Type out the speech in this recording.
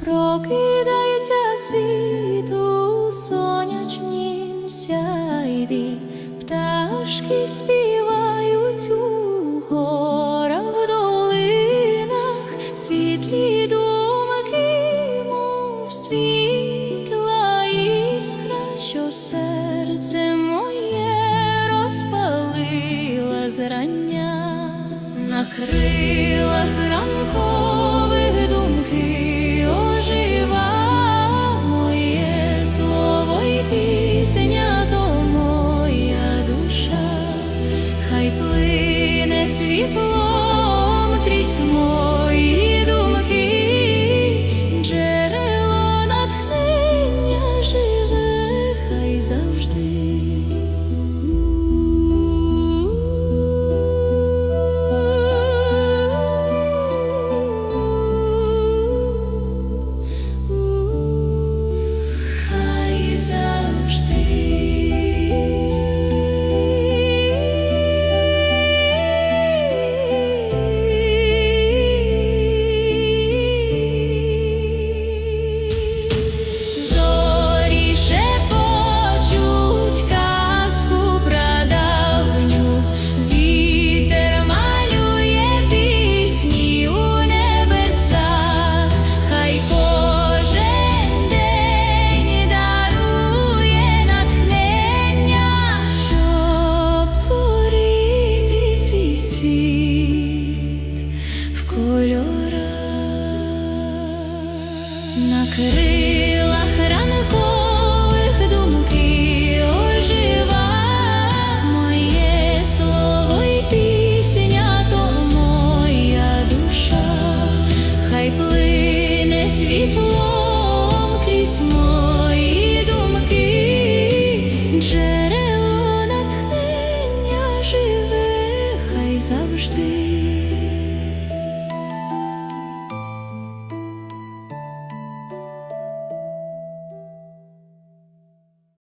Прокидається світ у сонячнім пташки співають у горах, світлі думки, мов світла іскра, що все. Крилах ранкових думки ожива моє слово і пісня, то моя душа, хай плине світлом крізь мої На крилах ранкових думки моє слово й пісня, то моя душа, хай плине світлом крізь мої думки, джерело натхнення живе, хай завжди.